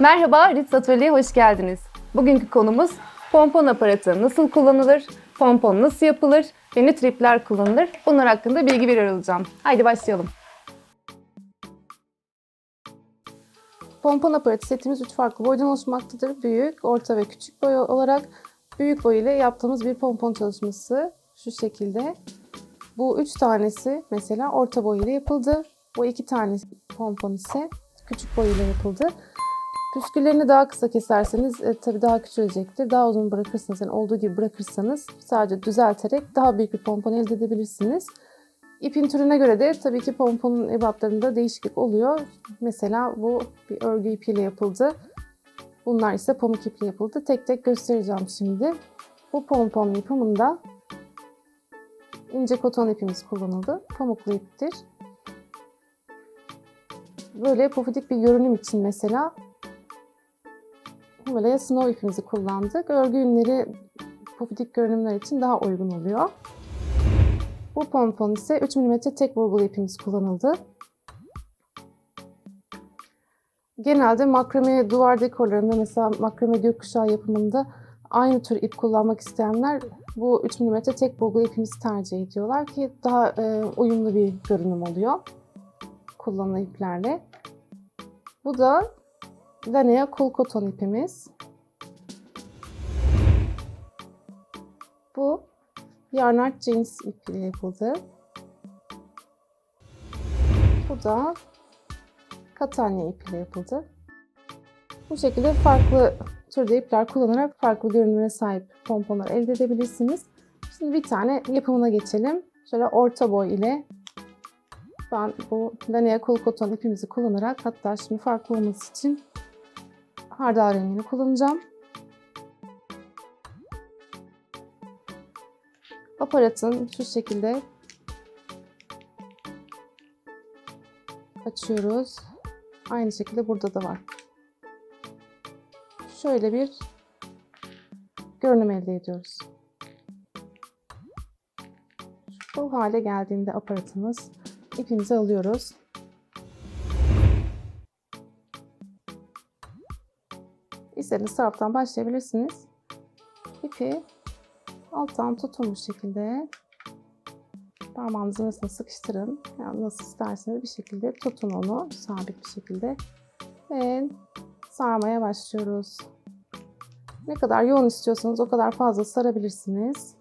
Merhaba, Ritz Atölye'ye hoş geldiniz. Bugünkü konumuz pompon aparatı nasıl kullanılır, pompon nasıl yapılır ve ne tripler kullanılır? Bunlar hakkında bilgi veriyor olacağım. Haydi başlayalım. Pompon aparatı setimiz 3 farklı boydan oluşmaktadır. Büyük, orta ve küçük boy olarak büyük boy ile yaptığımız bir pompon çalışması şu şekilde. Bu üç tanesi mesela orta boy ile yapıldı. Bu iki tane pompon ise küçük boy ile yapıldı. Püsküllerini daha kısa keserseniz e, tabii daha küçülecektir. Daha uzun bırakırsanız yani olduğu gibi bırakırsanız sadece düzelterek daha büyük bir pompon elde edebilirsiniz. İpin türüne göre de tabii ki pomponun ebatlarında değişiklik oluyor. Mesela bu bir örgü ipiyle yapıldı. Bunlar ise pamuk iple yapıldı. Tek tek göstereceğim şimdi. Bu pompon yapımında ince koton ipimiz kullanıldı. Pamuklu iptir. Böyle pofidik bir görünüm için mesela böyle snow ipimizi kullandık. Örgü ünleri pofidik görünümler için daha uygun oluyor. Bu pompon ise 3 mm tek vurgulu ipimiz kullanıldı. Genelde makrame duvar dekorlarında mesela makrame gökkuşağı yapımında aynı tür ip kullanmak isteyenler bu 3 mm tek vurgulu ipimizi tercih ediyorlar ki daha e, uyumlu bir görünüm oluyor kullanılan iplerle. Bu da Lanea Cool Cotton ipimiz. Bu Yarnart Jeans ipiyle yapıldı. Bu da Katanya ipiyle yapıldı. Bu şekilde farklı türde ipler kullanarak farklı görünüme sahip pomponlar elde edebilirsiniz. Şimdi bir tane yapımına geçelim. Şöyle orta boy ile ben bu Lanea Cool Cotton ipimizi kullanarak hatta şimdi farklı olması için hardal rengini kullanacağım. Aparatın şu şekilde açıyoruz. Aynı şekilde burada da var. Şöyle bir görünüm elde ediyoruz. Bu hale geldiğinde aparatımız ipimizi alıyoruz. İstediğiniz taraftan başlayabilirsiniz. İpi alttan tutun bu şekilde. Parmağınızın arasına sıkıştırın. Yani nasıl isterseniz bir şekilde tutun onu sabit bir şekilde. Ve sarmaya başlıyoruz. Ne kadar yoğun istiyorsanız o kadar fazla sarabilirsiniz.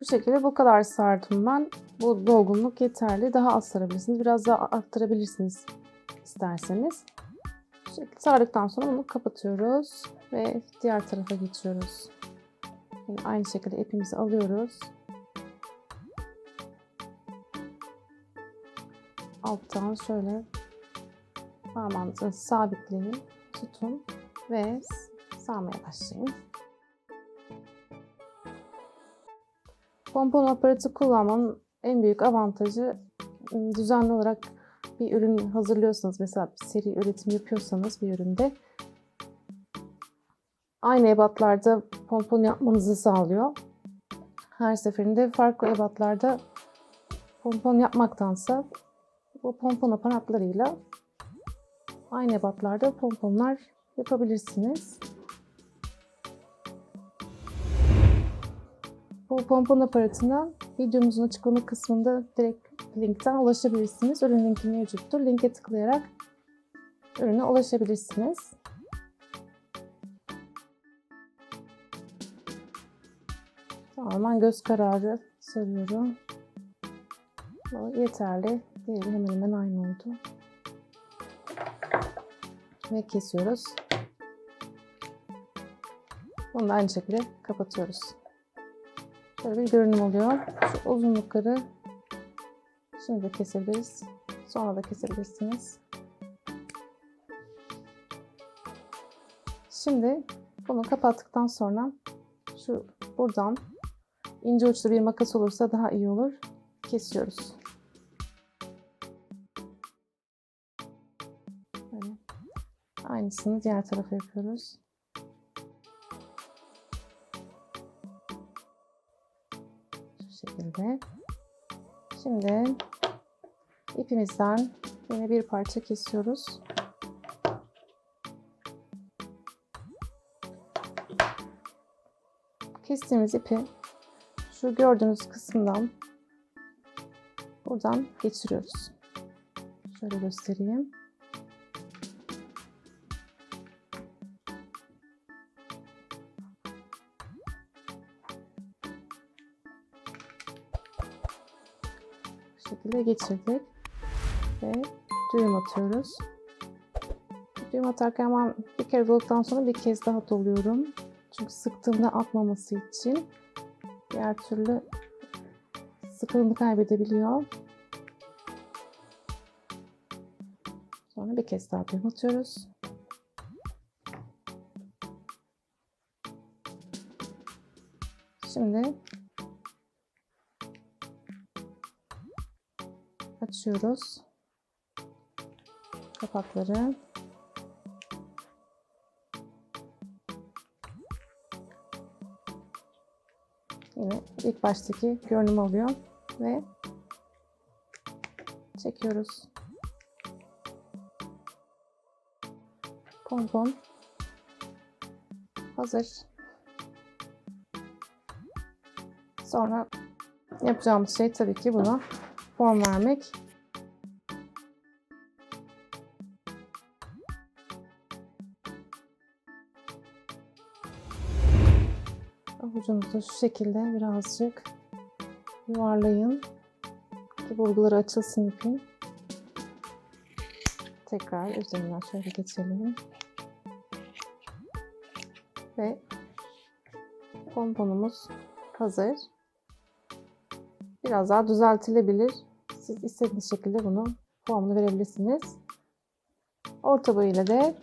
Bu şekilde bu kadar sardım ben. Bu dolgunluk yeterli. Daha az sarabilirsiniz. Biraz daha arttırabilirsiniz isterseniz. Şekilde sardıktan sonra bunu kapatıyoruz ve diğer tarafa geçiyoruz. Yine aynı şekilde ipimizi alıyoruz. Alttan şöyle parmağınızı sabitleyin, tutun ve sarmaya başlayın. Pompon aparatı kullanmanın en büyük avantajı ıı, düzenli olarak bir ürün hazırlıyorsanız mesela bir seri üretim yapıyorsanız bir üründe aynı ebatlarda pompon yapmanızı sağlıyor. Her seferinde farklı ebatlarda pompon yapmaktansa bu pompon aparatlarıyla aynı ebatlarda pomponlar yapabilirsiniz. Bu pompon aparatına videomuzun açıklama kısmında direkt linkten ulaşabilirsiniz. Ürün linki mevcuttur. Linke tıklayarak ürüne ulaşabilirsiniz. Tamamen göz kararı sarıyorum. O yeterli. Diğeri hemen hemen aynı oldu. Ve kesiyoruz. Bunu da aynı şekilde kapatıyoruz. Şöyle bir görünüm oluyor. Şu uzunlukları şimdi de kesebiliriz. Sonra da kesebilirsiniz. Şimdi bunu kapattıktan sonra şu buradan ince uçlu bir makas olursa daha iyi olur. Kesiyoruz. Böyle. Aynısını diğer tarafa yapıyoruz. Şekilde. Şimdi ipimizden yine bir parça kesiyoruz. Kestiğimiz ipi şu gördüğünüz kısımdan buradan geçiriyoruz. Şöyle göstereyim. Şekilde geçirdik ve düğüm atıyoruz. Düğüm atarken ben bir kere dolduktan sonra bir kez daha doluyorum. Çünkü sıktığımda atmaması için diğer türlü sıkılığını kaybedebiliyor. Sonra bir kez daha düğüm atıyoruz. Şimdi açıyoruz kapakları. Yine ilk baştaki görünüm oluyor ve çekiyoruz. Pompon hazır. Sonra yapacağımız şey tabii ki buna form vermek. Avucunuzu şu şekilde birazcık yuvarlayın ki bulguları açılsın ipin. Tekrar üzerinden şöyle geçelim. Ve pomponumuz hazır. Biraz daha düzeltilebilir. Siz istediğiniz şekilde bunu formunu verebilirsiniz. Orta boy ile de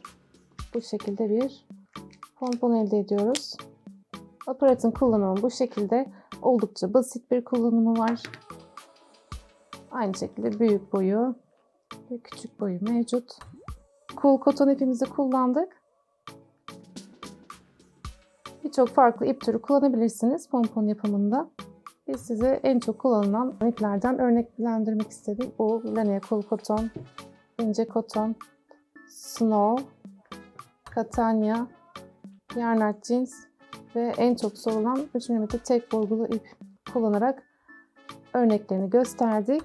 bu şekilde bir pompon elde ediyoruz. Aparatın kullanımı bu şekilde oldukça basit bir kullanımı var. Aynı şekilde büyük boyu ve küçük boyu mevcut. Cool koton ipimizi kullandık. Birçok farklı ip türü kullanabilirsiniz pompon yapımında. Biz size en çok kullanılan iplerden örneklendirmek istedik. Bu Lanier Cool Koton, ince koton, Snow, Catania, Yarnart Jeans ve en çok sorulan 3 mm tek burgulu ip kullanarak örneklerini gösterdik.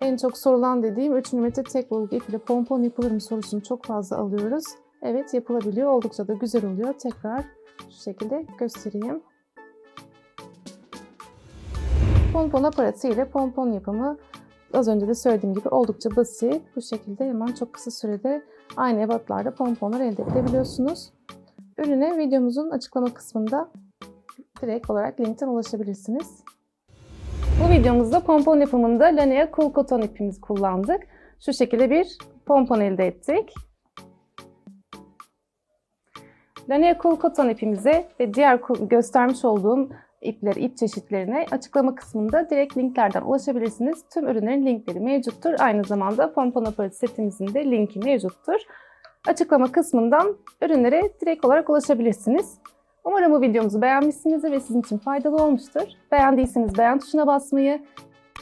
En çok sorulan dediğim 3 mm tek burgu ip ile pompon yapılır mı sorusunu çok fazla alıyoruz. Evet yapılabiliyor. Oldukça da güzel oluyor. Tekrar şu şekilde göstereyim. Pompon aparatı ile pompon yapımı az önce de söylediğim gibi oldukça basit. Bu şekilde hemen çok kısa sürede aynı ebatlarda pomponlar elde edebiliyorsunuz. Ürüne videomuzun açıklama kısmında direkt olarak linkten ulaşabilirsiniz. Bu videomuzda pompon yapımında Lanier Cool Cotton ipimizi kullandık. Şu şekilde bir pompon elde ettik. Lanier Cool Cotton ipimize ve diğer göstermiş olduğum ipler, ip çeşitlerine açıklama kısmında direkt linklerden ulaşabilirsiniz. Tüm ürünlerin linkleri mevcuttur. Aynı zamanda pompon aparatı setimizin de linki mevcuttur. Açıklama kısmından ürünlere direkt olarak ulaşabilirsiniz. Umarım bu videomuzu beğenmişsinizdir ve sizin için faydalı olmuştur. Beğendiyseniz beğen tuşuna basmayı,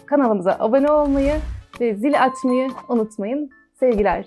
kanalımıza abone olmayı ve zili açmayı unutmayın. Sevgiler.